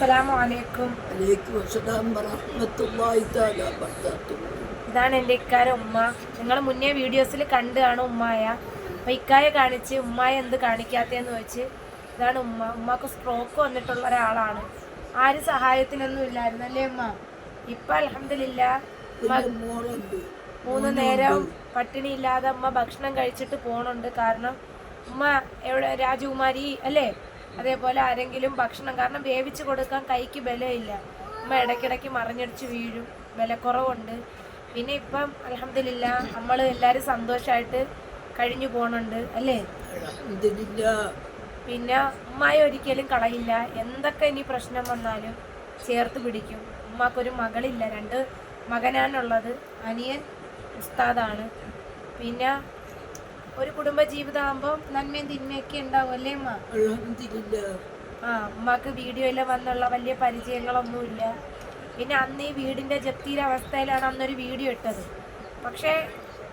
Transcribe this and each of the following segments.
അസ്സലാമു അലൈക്കും. അലൈക്കും അസ്സലാം വറഹ്മത്തുള്ളാഹി തആല ഇതാണ് എന്റെ ഇക്കാര ഉമ്മ. നിങ്ങൾ മുന്നേ വീഡിയോസിൽ കണ്ടാണ് കാണും ഉമ്മായ. അപ്പം ഇക്കായ കാണിച്ച് ഉമ്മായ എന്ത് കാണിക്കാത്തതെന്ന് വെച്ച് ഇതാണ് ഉമ്മ. ഉമ്മക്ക് സ്ട്രോക്ക് വന്നിട്ടുള്ള ഒരാളാണ്. ആരും സഹായത്തിനൊന്നും ഇല്ലായിരുന്നു അല്ലേ ഉമ്മ? ഇപ്പം അലഹമില്ല മൂന്ന് നേരം പട്ടിണി ഇല്ലാതെ ഉമ്മ ഭക്ഷണം കഴിച്ചിട്ട് പോണുണ്ട്. കാരണം ഉമ്മ എവിടെ രാജകുമാരി അല്ലേ? അതേപോലെ ആരെങ്കിലും ഭക്ഷണം കാരണം വേവിച്ച് കൊടുക്കാൻ കൈക്ക് ബലമില്ല. അമ്മ ഇടയ്ക്കിടയ്ക്ക് മറിഞ്ഞടിച്ച് വീഴും. ബലക്കുറവുണ്ട്. പിന്നെ ഇപ്പം അലഹമില്ല നമ്മൾ എല്ലാവരും സന്തോഷമായിട്ട് കഴിഞ്ഞു പോകണുണ്ട് അല്ലേ? പിന്നെ ഉമ്മായ ഒരിക്കലും കളയില്ല. എന്തൊക്കെ ഇനി പ്രശ്നം വന്നാലും ചേർത്ത് പിടിക്കും. ഉമ്മാക്കൊരു മകളില്ല. രണ്ട് മകനാണുള്ളത്. അനിയൻ ഉസ്താദാണ്. പിന്നെ ഒരു കുടുംബ ജീവിതമാകുമ്പോൾ നന്മയും തിന്മയൊക്കെ ഉണ്ടാവും അല്ലേ അൽഹംദുലില്ലാ. ആ അമ്മയ്ക്ക് വീഡിയോയിൽ വന്നുള്ള വലിയ പരിചയങ്ങളൊന്നുമില്ല. പിന്നെ അന്ന് ഈ വീടിന്റെ ജപ്തിയിലെ അവസ്ഥയിലാണ് അന്നൊരു വീഡിയോ ഇട്ടത്. പക്ഷേ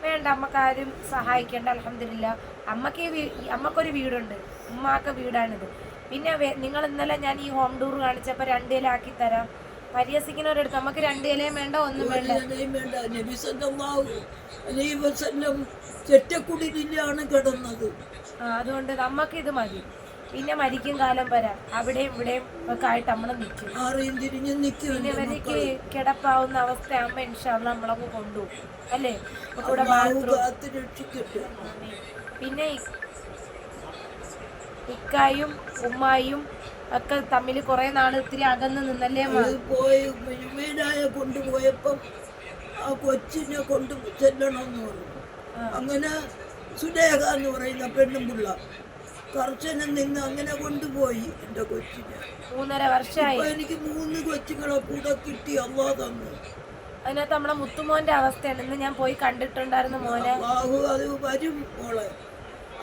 വേണ്ട അമ്മക്കാരും സഹായിക്കേണ്ട അലഹമില്ല അമ്മയ്ക്ക് ഈ അമ്മക്കൊരു വീടുണ്ട്. ഉമ്മാക്ക വീടാണിത്. പിന്നെ നിങ്ങൾ ഇന്നലെ ഞാൻ ഈ ഹോം ടൂർ കാണിച്ചപ്പോൾ രണ്ട് ഇലാക്കി തരാം. പരിഹസിക്കുന്നവരെടുത്ത് നമുക്ക് രണ്ട് ഇലയും വേണ്ട ഒന്നും വേണ്ട. ചെറ്റക്കുടിലാണ് കിടന്നത്. അതുകൊണ്ട് നമുക്ക് ഇത് മതി. പിന്നെ മരിക്കും കാലം വരാം അവിടെയും ഇവിടെയും ഒക്കെ ആയിട്ട് നമ്മൾ നിൽക്കും പിന്നെ ഇവർക്ക് കിടപ്പാവുന്ന അവസ്ഥയാകുമ്പോൾ ഇൻഷാള്ള നമ്മളങ്ങ് കൊണ്ടുപോകും. അല്ലേ? കൂടെ പിന്നെ ഇക്കായും ഉമ്മായും ഒക്കെ തമ്മിൽ കുറെ നാൾ ഇത്തിരി അകന്ന് നിന്നല്ലേ പോയി കൊണ്ടുപോയപ്പം ആ കൊച്ചിനെ കൊണ്ട് ചെല്ലണമെന്ന് പറഞ്ഞു. ആ. അങ്ങനെ സുലേഖ എന്ന് പറയുന്ന പെണ്ണും പിള്ള. കർശനം നിന്ന് അങ്ങനെ കൊണ്ടുപോയി എന്റെ കൊച്ചിനെ. മൂന്നര വർഷമായി. എനിക്ക് മൂന്ന് കൊച്ചുകളെ കൂടെ കിട്ടി അള്ളാ തന്നു. അതിനകത്ത് നമ്മളെ മുത്തുമോന്റെ അവസ്ഥയാണ്. ഇന്ന് ഞാൻ പോയി കണ്ടിട്ടുണ്ടായിരുന്നു മോനെ. ബാഹു അത് വരും മോളെ.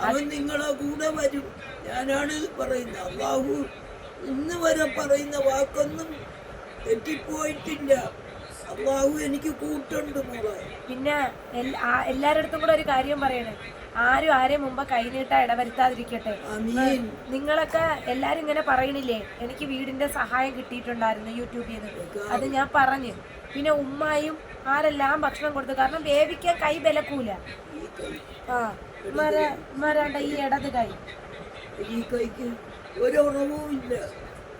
അവൻ നിങ്ങളെ കൂടെ വരും. ഞാനാണ് പറയുന്നത്. അള്ളാഹു ഇന്ന് വരെ പറയുന്ന വാക്കൊന്നും തെറ്റിപ്പോയിട്ടില്ല. എനിക്ക് കൂട്ടുണ്ട് പിന്നെ എല്ലാരടുത്തും കൂടെ ഒരു കാര്യം പറയണേ. ആരും ആരെയും മുമ്പ് കൈനീട്ടാ ഇടവരുത്താതിരിക്കട്ടെ. നിങ്ങളൊക്കെ എല്ലാരും ഇങ്ങനെ പറയണില്ലേ? എനിക്ക് വീടിന്റെ സഹായം കിട്ടിയിട്ടുണ്ടായിരുന്നു യൂട്യൂബിൽ നിന്ന്. അത് ഞാൻ പറഞ്ഞു. പിന്നെ ഉമ്മായും ആരെല്ലാം ഭക്ഷണം കൊടുത്തു? കാരണം വേവിക്കാൻ കൈ ബലക്കൂല. ആ ഉമ്മാര ഉമ്മാരാണ്ട ഈ ഇടത് കൈ. ഈ കൈക്ക് ഒരു ഇല്ല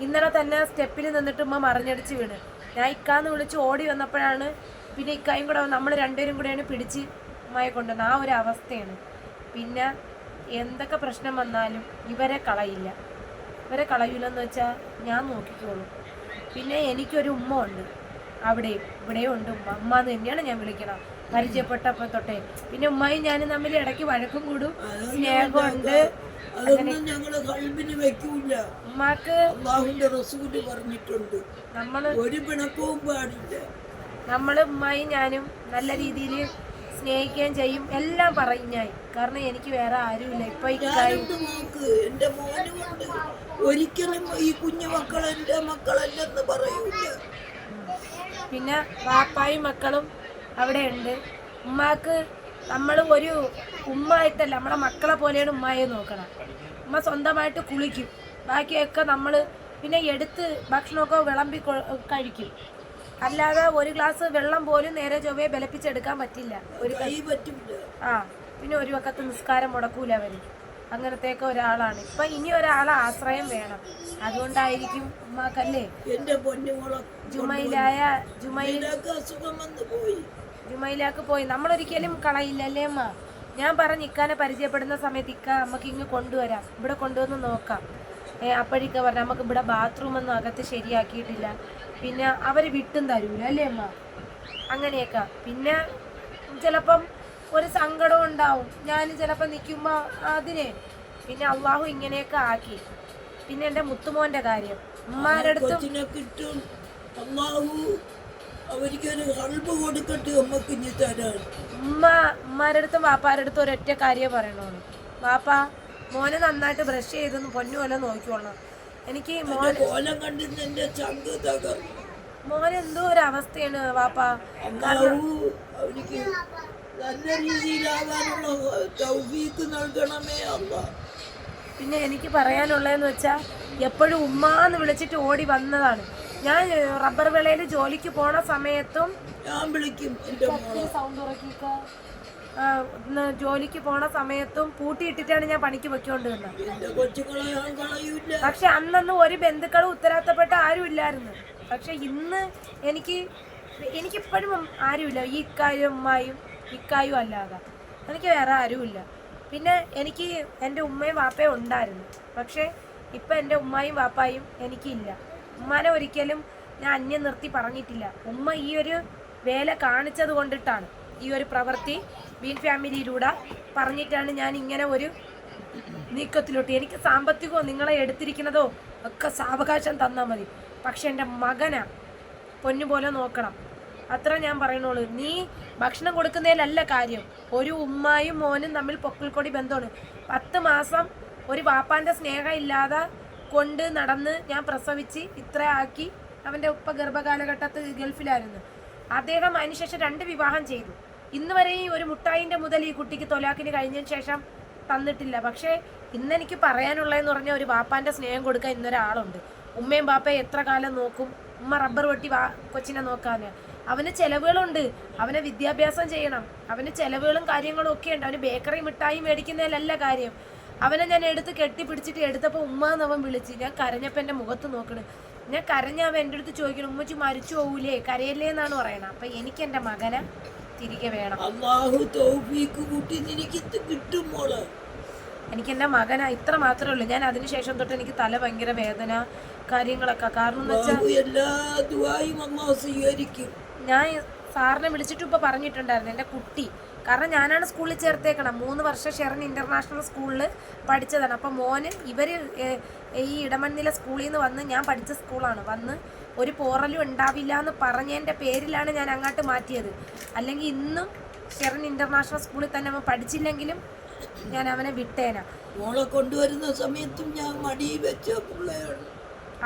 ഇന്നലെ തന്നെ സ്റ്റെപ്പിൽ നിന്നിട്ട് ഉമ്മ മറിഞ്ഞടിച്ച് വീണ്. ഞാൻ ഇക്കാന്ന് വിളിച്ച് ഓടി വന്നപ്പോഴാണ് പിന്നെ ഇക്കായും കൂടെ നമ്മൾ രണ്ടുപേരും കൂടെയാണ് പിടിച്ച് മായ കൊണ്ടുവന്നത്. ആ ഒരു അവസ്ഥയാണ്. പിന്നെ എന്തൊക്കെ പ്രശ്നം വന്നാലും ഇവരെ കളയില്ല. ഇവരെ കളയില്ലെന്ന് വെച്ചാൽ ഞാൻ നോക്കിക്കോളും. പിന്നെ എനിക്കൊരു ഉമ്മ ഉണ്ട്. അവിടെ ഇവിടെയും ഉണ്ട് ഉമ്മ. ഉമ്മ എന്ന് തന്നെയാണ് ഞാൻ വിളിക്കണം പരിചയപ്പെട്ടപ്പോൾ തൊട്ടേ. പിന്നെ ഉമ്മയും ഞാനും തമ്മിൽ ഇടയ്ക്ക് വഴക്കും കൂടും. സ്നേഹമുണ്ട്. അതൊന്നും ഞങ്ങൾ കൽബിന് വെക്കൂല ഉമ്മാക്ക് അള്ളാഹുന്റെ റസൂൽ പറഞ്ഞിട്ടുണ്ട്. നമ്മൾ ഒരു പിണക്കവും പാടില്ല. നമ്മൾ ഉമ്മായും ഞാനും നല്ല രീതിയിൽ സ്നേഹിക്കുകയും ചെയ്യും. എല്ലാം പറയും ഞാൻ. കാരണം എനിക്ക് വേറെ ആരുമില്ല. ഇപ്പൊ നോക്ക് എന്റെ മോനുമുണ്ട് ഒരിക്കലും ഈ കുഞ്ഞു മക്കൾ എന്റെ മക്കളല്ലെന്ന് പറയൂല. പിന്നെ വാപ്പായും മക്കളും അവിടെ ഉണ്ട്. ഉമ്മാക്ക് നമ്മൾ ഒരു ഉമ്മായിട്ടല്ല നമ്മളെ മക്കളെ പോലെയാണ് ഉമ്മയെ നോക്കണം. ഉമ്മ സ്വന്തമായിട്ട് കുളിക്കും. ബാക്കിയൊക്കെ നമ്മൾ പിന്നെ എടുത്ത് ഭക്ഷണമൊക്കെ വിളമ്പി കഴിക്കും. അല്ലാതെ ഒരു ഗ്ലാസ് വെള്ളം പോലും നേരെ ചൊവ്വയെ ബലപ്പിച്ചെടുക്കാൻ പറ്റില്ല. ഒരു കൈ പറ്റും ആ പിന്നെ ഒരു വക്കത്ത് നിസ്കാരം മുടക്കൂല അവർ അങ്ങനത്തെയൊക്കെ ഒരാളാണ്. ഇപ്പൊ ഇനി ഒരാളെ ആശ്രയം വേണം. അതുകൊണ്ടായിരിക്കും ഉമ്മാക്കല്ലേ? എന്റെ പൊന്നുമോളെ ജുമയിലായ ജുമയിലൊക്കെ അസുഖം വന്നു പോയി. ജുമയിലാക്ക് പോയി. നമ്മളൊരിക്കലും കളയില്ല അല്ലേ അമ്മ? ഞാൻ പറഞ്ഞ് ഇക്കാനെ പരിചയപ്പെടുന്ന സമയത്ത് ഇക്ക നമുക്ക് ഇങ്ങ് കൊണ്ടുവരാം. ഇവിടെ കൊണ്ടുവന്ന് നോക്കാം. അപ്പോഴിക്ക പറഞ്ഞു നമുക്ക് ഇവിടെ ബാത്റൂം ഒന്നും അകത്ത് ശരിയാക്കിയിട്ടില്ല. പിന്നെ അവർ വിട്ടും തരൂല അല്ലേ അമ്മ? അങ്ങനെയൊക്കെ. പിന്നെ ചിലപ്പം ഒരു സങ്കടം ഉണ്ടാവും. ഞാൻ ചിലപ്പോൾ നിൽക്കുമ്പോൾ അതിനെ. പിന്നെ അള്ളാഹു ഇങ്ങനെയൊക്കെ ആക്കി. പിന്നെ എന്റെ മുത്തുമോന്റെ കാര്യം. ഉമ്മാരുടെ അടുത്തും കൊച്ചിനെ കിട്ടും. അവർക്കൊരു ഹൾബ് കൊടുക്കട്ടെ അമ്മയ്ക്ക് ഇനി തരാൻ. ഉമ്മ ഉമ്മാരടുത്തും വാപ്പാരടുത്തും ഒരൊറ്റ കാര്യം പറയണോളൂ വാപ്പ മോനെ നന്നായിട്ട് ബ്രഷ് ചെയ്തൊന്ന് പൊന്നു പോലെ നോക്കിക്കോളണം എനിക്ക് മോൻ കോലം കണ്ടിന്ന് എന്റെ ചങ്ക് തകർന്നു മോൻ എന്തോ ഒരു അവസ്ഥയാണ് വാപ്പ. അവനിക്ക് നല്ല രീതിയിലാവാനുള്ള തൗഫീക്ക് നൽകണമേ അല്ല പിന്നെ എനിക്ക് പറയാനുള്ളതെന്ന് വെച്ചാൽ എപ്പോഴും ഉമ്മാന്ന് വിളിച്ചിട്ട് ഓടി വന്നതാണ്. ഞാൻ റബ്ബർ വിളയിൽ ജോലിക്ക് പോണ സമയത്തും ഞാൻ വിളിക്കും സൗണ്ട് ഉറക്കിക്ക ജോലിക്ക് പോണ സമയത്തും പൂട്ടിയിട്ടിട്ടാണ് ഞാൻ പണിക്ക് പൊയ്ക്കൊണ്ട് വന്നത് ഞാൻ കളയൂല പക്ഷെ അന്നൊന്നും ഒരു ബന്ധുക്കളും ഉത്തരവാദിത്തപ്പെട്ട ആരും ഇല്ലായിരുന്നു. പക്ഷെ ഇന്ന് എനിക്ക് എനിക്കിപ്പോഴും ആരുമില്ല. ഈ ഇക്കായും ഉമ്മായും ഇക്കായും അല്ലാതെ. എനിക്ക് വേറെ ആരുമില്ല. പിന്നെ എനിക്ക് എന്റെ ഉമ്മയും വാപ്പയും ഉണ്ടായിരുന്നു. പക്ഷേ ഇപ്പം എന്റെ ഉമ്മായും വാപ്പായും എനിക്കില്ല. ഉമ്മാനെ ഒരിക്കലും ഞാൻ അന്യം നിർത്തി പറഞ്ഞിട്ടില്ല. ഉമ്മ ഈ ഒരു വേല കാണിച്ചത് കൊണ്ടിട്ടാണ് ഈ ഒരു പ്രവൃത്തി ബീൻ ഫാമിലിയിലൂടെ പറഞ്ഞിട്ടാണ് ഞാൻ ഇങ്ങനെ ഒരു നീക്കത്തിലോട്ട്. എനിക്ക് സാമ്പത്തികമോ നിങ്ങളെ എടുത്തിരിക്കുന്നതോ ഒക്കെ സാവകാശം തന്നാൽ മതി. പക്ഷെ എന്റെ മകനാ പൊന്നുപോലെ നോക്കണം. അത്ര ഞാൻ പറയണുള്ളൂ നീ ഭക്ഷണം കൊടുക്കുന്നതിലല്ല കാര്യം. ഒരു ഉമ്മായും മോനും തമ്മിൽ പൊക്കിൾക്കൊടി ബന്ധമാണ്. പത്ത് മാസം ഒരു വാപ്പാന്റെ സ്നേഹം ഇല്ലാതെ കൊണ്ട് നടന്ന് ഞാൻ പ്രസവിച്ച് ഇത്ര ആക്കി അവന്റെ ഉപ്പ ഗർഭകാലഘട്ടത്ത് ഗൾഫിലായിരുന്നു. അദ്ദേഹം അതിനുശേഷം രണ്ട് വിവാഹം ചെയ്തു. ഇന്ന് വരെയും ഒരു മുട്ടായിന്റെ മുതൽ ഈ കുട്ടിക്ക് തൊലാക്കിന് കഴിഞ്ഞതിന് ശേഷം തന്നിട്ടില്ല. പക്ഷേ ഇന്നെനിക്ക് പറയാനുള്ളതെന്ന് പറഞ്ഞാൽ ഒരു വാപ്പാന്റെ സ്നേഹം കൊടുക്കാൻ ഇന്നൊരാളുണ്ട്. ഉമ്മയും ബാപ്പയും എത്ര കാലം നോക്കും? ഉമ്മ റബ്ബർ വെട്ടി വാ കൊച്ചിനെ നോക്കാൻ അവന് ചിലവുകളുണ്ട്. അവനെ വിദ്യാഭ്യാസം ചെയ്യണം. അവന് ചിലവുകളും കാര്യങ്ങളും ഒക്കെ ഉണ്ട്. അവന് ബേക്കറി മിഠായി മേടിക്കുന്നതിലല്ല കാര്യം. അവനെ ഞാൻ എടുത്ത് കെട്ടിപ്പിടിച്ചിട്ട് എടുത്തപ്പോൾ ഉമ്മ എന്ന് അവൻ വിളിച്ച് ഞാൻ കരഞ്ഞപ്പോൾ എന്റെ മുഖത്ത് നോക്കണ്. ഞാൻ കരഞ്ഞ അവൻ എന്റെ അടുത്ത് ചോദിക്കണം ഉമ്മച്ചി മരിച്ചു പോകൂലേ കരയല്ലേ എന്നാണ് പറയണത്. അപ്പം എനിക്ക് എന്റെ മകനെ തിരികെ വേണം. എനിക്ക് എന്റെ മകനാ ഇത്ര മാത്രമേ ഉള്ളൂ. ഞാൻ അതിനുശേഷം തൊട്ട് എനിക്ക് തല ഭയങ്കര വേദന കാര്യങ്ങളൊക്കെ. കാരണം ഞാൻ സാറിനെ വിളിച്ചിട്ട് ഇപ്പൊ പറഞ്ഞിട്ടുണ്ടായിരുന്നു എന്റെ കുട്ടി കാരണം ഞാനാണ് സ്കൂളിൽ ചേർത്തേക്കണം മൂന്ന് വർഷം ഷെറിൻ ഇന്റർനാഷണൽ സ്കൂളിൽ പഠിച്ചതാണ്. അപ്പം മോന് ഇവർ ഈ ഇടമണ്ണിലെ സ്കൂളിൽ നിന്ന് വന്ന് ഞാൻ പഠിച്ച സ്കൂളാണ്. വന്ന് ഒരു പോറലും ഉണ്ടാവില്ല എന്ന് പറഞ്ഞതിന്റെ പേരിലാണ് ഞാൻ അങ്ങോട്ട് മാറ്റിയത്. അല്ലെങ്കിൽ ഇന്നും ഷെറിൻ ഇന്റർനാഷണൽ സ്കൂളിൽ തന്നെ അവൻ പഠിച്ചില്ലെങ്കിലും ഞാൻ അവനെ വിട്ടേന. മോളെ കൊണ്ടുവരുന്ന സമയത്തും ഞാൻ മടി വെച്ച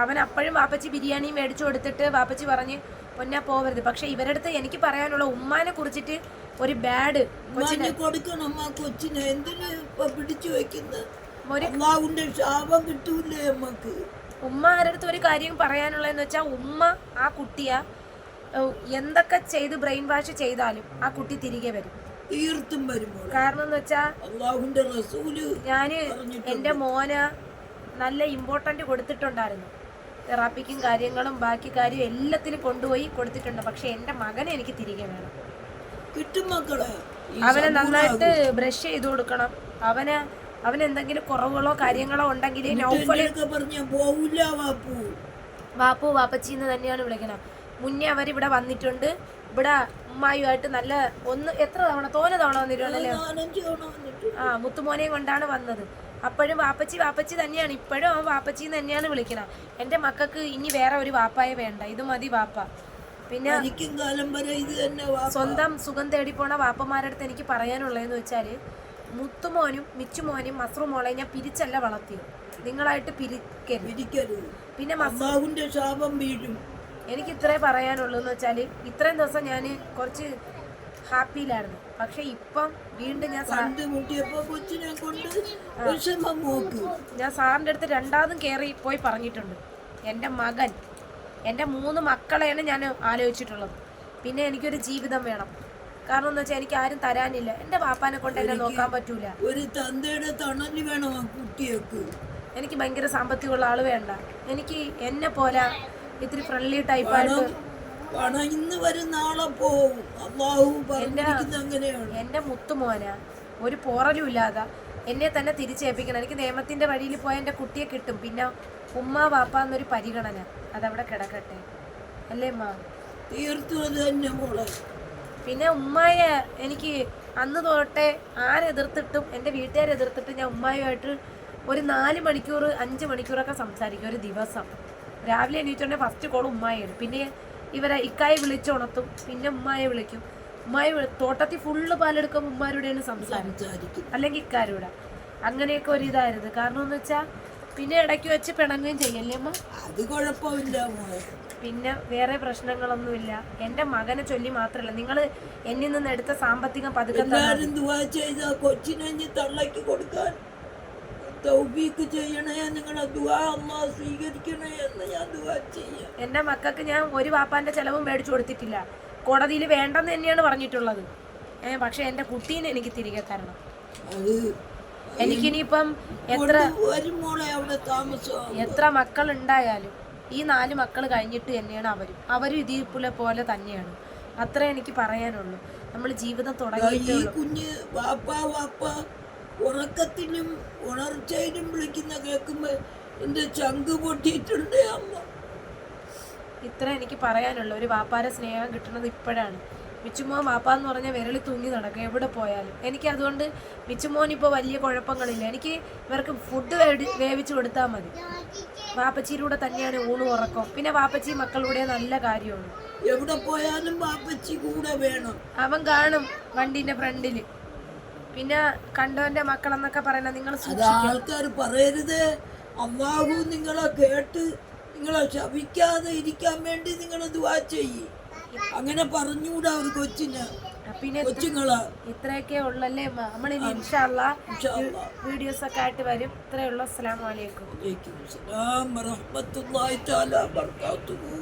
അവൻ അപ്പോഴും വാപ്പച്ചി ബിരിയാണി മേടിച്ചു കൊടുത്തിട്ട് വാപ്പച്ചി പറഞ്ഞ് പൊന്നാ പോവരുത്. പക്ഷേ ഇവരടുത്ത് എനിക്ക് പറയാനുള്ള ഉമ്മാനെ കുറിച്ചിട്ട് ഒരു ബാഡ് കൊടുക്കണം ആ കൊച്ചിനെ. എന്തിനു ഇപ്പൊ പിടിച്ചു വെക്കുന്നത് ഒരു അള്ളാഹുന്റെ ശാപം കിട്ടൂലേ നമ്മക്ക് ഉമ്മ ആരടുത്ത് ഒരു കാര്യം പറയാനുള്ളതെന്ന് വെച്ചാൽ ഉമ്മ ആ കുട്ടിയ എന്തൊക്കെ ചെയ്ത് ബ്രെയിൻ വാഷ് ചെയ്താലും ആ കുട്ടി തിരികെ വരും. തീർത്തും വരുമ്പോൾ കാരണം എന്ന് വെച്ചാൽ അള്ളാഹുന്റെ റസൂൽ ഞാൻ എന്റെ മോന് നല്ല ഇമ്പോർട്ടന്റ് കൊടുത്തിട്ടുണ്ടായിരുന്നു. തെറാപ്പിക്കും കാര്യങ്ങളും ബാക്കി കാര്യവും എല്ലാത്തിനും കൊണ്ടുപോയി കൊടുത്തിട്ടുണ്ട്. പക്ഷെ എന്റെ മകനെ എനിക്ക് തിരികെ വേണം. കിട്ടും മക്കളെ. അവനെ നന്നായിട്ട് ബ്രഷ് ചെയ്ത് കൊടുക്കണം. അവന് അവന് എന്തെങ്കിലും കുറവുകളോ കാര്യങ്ങളോ ഉണ്ടെങ്കിൽ നൗഫൽ പറഞ്ഞ പോവില്ല വാപ്പു. വാപ്പു വാപ്പച്ചി എന്ന് തന്നെയാണ് വിളിക്കണം മുന്നേ ഇവിടെ വന്നിട്ടുണ്ട്. ഇവിടെ ഉമ്മായുമായിട്ട് നല്ല ഒന്ന് എത്ര തവണ തോനെ തവണ വന്നിട്ടുണ്ടല്ലേ? ആ മുത്തുമോനെയും കൊണ്ടാണ് വന്നത്. അപ്പോഴും വാപ്പച്ചി വാപ്പച്ചി തന്നെയാണ്. ഇപ്പോഴും അവൻ വാപ്പച്ചി തന്നെയാണ് വിളിക്കണം എന്റെ മക്കൾക്ക് ഇനി വേറെ ഒരു വാപ്പായ വേണ്ട. ഇത് മതി വാപ്പ. പിന്നെ കാലം വരെ ഇത് തന്നെ സ്വന്തം സുഖം തേടി പോണ വാപ്പന്മാരുടെ അടുത്ത് എനിക്ക് പറയാനുള്ളതെന്ന് വെച്ചാൽ മുത്തുമോനും മിച്ചുമോനും മസ്റുമോളെ ഞാൻ പിരിച്ചല്ല വളർത്തിയത്. നിങ്ങളായിട്ട് പിരിക്കരുത്. പിന്നെ അമ്മാവിന്റെ ശാപം വീഴും. എനിക്ക് ഇത്രേ പറയാനുള്ളൂ എന്ന് വെച്ചാൽ ഇത്രയും ദിവസം ഞാൻ കുറച്ച് ഹാപ്പിയിലായിരുന്നു. പക്ഷെ ഇപ്പം വീണ്ടും ഞാൻ ഞാൻ സാറിന്റെ അടുത്ത് രണ്ടാമതും കയറി പോയി പറഞ്ഞിട്ടുണ്ട്. എന്റെ മകൻ എന്റെ മൂന്ന് മക്കളെയാണ് ഞാൻ ആലോചിച്ചിട്ടുള്ളത്. പിന്നെ എനിക്കൊരു ജീവിതം വേണം. കാരണം എന്ന് വെച്ചാൽ എനിക്ക് ആരും തരാനില്ല. എന്റെ പാപ്പാനെ കൊണ്ട് എന്നെ നോക്കാൻ പറ്റൂല. ഒരു തന്തയുടെ തണൽ വേണം കുട്ടിയൊക്കെ എനിക്ക് ഭയങ്കര സാമ്പത്തികമുള്ള ആൾ വേണ്ട. എനിക്ക് എന്നെ പോലെ ഇത്തിരി ഫ്രണ്ട്ലി ടൈപ്പായിട്ട് പണം ഇന്ന് വരും നാളെ പോവും. അള്ളാഹു പറഞ്ഞിരിക്കുന്നത് അങ്ങനെയാണ്. എന്റെ മുത്തുമോന ഒരു പോറലും ഇല്ലാതെ എന്നെ തന്നെ തിരിച്ചേൽപ്പിക്കണം. എനിക്ക് നിയമത്തിന്റെ വഴിയിൽ പോയ എന്റെ കുട്ടിയെ കിട്ടും. പിന്നെ ഉമ്മ വാപ്പ എന്നൊരു പരിഗണന. അതവിടെ കിടക്കട്ടെ. അല്ലേ അമ്മ തീർത്തും തന്നെ മോളെ. പിന്നെ ഉമ്മായെ എനിക്ക് അന്ന് തൊട്ടേ ആരെതിർത്തിട്ടും എന്റെ വീട്ടുകാരെ എതിർത്തിട്ട് ഞാൻ ഉമ്മായുമായിട്ട് ഒരു നാല് മണിക്കൂർ അഞ്ച് മണിക്കൂറൊക്കെ സംസാരിക്കും ഒരു ദിവസം. രാവിലെ എണീറ്റുണ്ടെങ്കിൽ ഫസ്റ്റ് കോൾ ഉമ്മായാണ് പിന്നെ ഇവരെ ഇക്കായെ വിളിച്ചുണർത്തും പിന്നെ ഉമ്മായെ വിളിക്കും. ഉമ്മായി തോട്ടത്തിൽ ഫുള്ള് പാലെടുക്കുമ്പോൾ ഉമ്മാരുടെയാണ് സംസാരം സംസാരിക്കും. അല്ലെങ്കിൽ ഇക്കാരൂടെ അങ്ങനെയൊക്കെ ഒരു ഇതായിരുന്നു കാരണം എന്ന് വെച്ചാൽ പിന്നെ ഇടയ്ക്ക് വെച്ച് പിണങ്ങുകയും ചെയ്യല്ലേ അമ്മ അത് കുഴപ്പമില്ല പിന്നെ വേറെ പ്രശ്നങ്ങളൊന്നുമില്ല. എന്റെ മകനെ ചൊല്ലി മാത്രല്ല നിങ്ങൾ എന്നിൽ നിന്ന് എടുത്ത സാമ്പത്തിക പതുക്കെ എന്റെ കൊച്ചിനെ ഇനി തള്ളയ്ക്ക് കൊടുക്കാൻ. ചെയ്യണേ നിങ്ങളുടെ സ്വീകരിക്കണേ എന്ന് ഞാൻ ചെയ്യാം. എന്റെ മക്കൾക്ക് ഞാൻ ഒരു വാപ്പാന്റെ ചെലവും മേടിച്ചു കൊടുത്തിട്ടില്ല. കോടതിയിൽ വേണ്ടെന്ന് തന്നെയാണ് പറഞ്ഞിട്ടുള്ളത്. ഏഹ് പക്ഷെ എന്റെ കുട്ടീനെ എനിക്ക് തിരികെ തരണം. എനിക്കിനിപ്പം എനിക്കിനിയിപ്പം എത്ര എത്ര മക്കൾ ഉണ്ടായാലും ഈ നാല് മക്കൾ കഴിഞ്ഞിട്ട് തന്നെയാണ് അവരും. അവരും ഇതീപ്പുലെ പോലെ തന്നെയാണ്. അത്രേ എനിക്ക് പറയാനുള്ളൂ. നമ്മൾ ജീവിതം തുടങ്ങിയിട്ടേ കുഞ്ഞ് വാപ്പ വാപ്പ ഉറക്കത്തിലും ഉണർച്ചയിലും വിളിക്കുന്ന കേൾക്കുമ്പോ എന്റെ ചങ്ക് പൊട്ടിയിട്ടുണ്ട് അമ്മ. ഇത്ര എനിക്ക് പറയാനുള്ള. ഒരു വാപ്പാരെ സ്നേഹം കിട്ടുന്നത് ഇപ്പോഴാണ്. മിച്ചുമോൻ വാപ്പ എന്ന് പറഞ്ഞാൽ വിരളി തൂങ്ങി നടക്കും എവിടെ പോയാലും. എനിക്ക് അതുകൊണ്ട് മിച്ചുമോൻ ഇപ്പോൾ വലിയ കുഴപ്പങ്ങളില്ല. എനിക്ക് ഇവർക്ക് ഫുഡ് വേവിച്ചു കൊടുത്താൽ മതി. വാപ്പച്ചിയിലൂടെ തന്നെയാണ് ഊണ് ഉറക്കം. പിന്നെ വാപ്പച്ചി മക്കളുടെ നല്ല കാര്യമാണ്. എവിടെ പോയാലും വാപ്പച്ചി കൂടെ വേണം. അവൻ കാണും വണ്ടിന്റെ ഫ്രണ്ടിൽ പിന്നെ കണ്ടവന്റെ മക്കളെന്നൊക്കെ പറയുന്നത് നിങ്ങൾ ആൾക്കാർ പറയരുത്. അള്ളാഹു നിങ്ങളെ കേട്ട് നിങ്ങളെ ശവിക്കാതെ ഇരിക്കാൻ വേണ്ടി നിങ്ങൾ ദുആ ചെയ്യ്. അങ്ങനെ പറഞ്ഞുകൂടാ ഒരു കൊച്ചിന്. പിന്നെ കൊച്ചുങ്ങൾ. ഇത്രയൊക്കെ ഉള്ളല്ലേ? നമ്മളിനി ഇൻഷാല്ല ഇൻഷാ അല്ലാ. വീഡിയോസ് ഒക്കെ ആയിട്ട് വരും. ഇത്രയുള്ള ഉള്ളൂ. അസ്സലാമു അലൈക്കും. വലൈക്കും അസ്സലാം തആല ബർക്കാത്തുഹു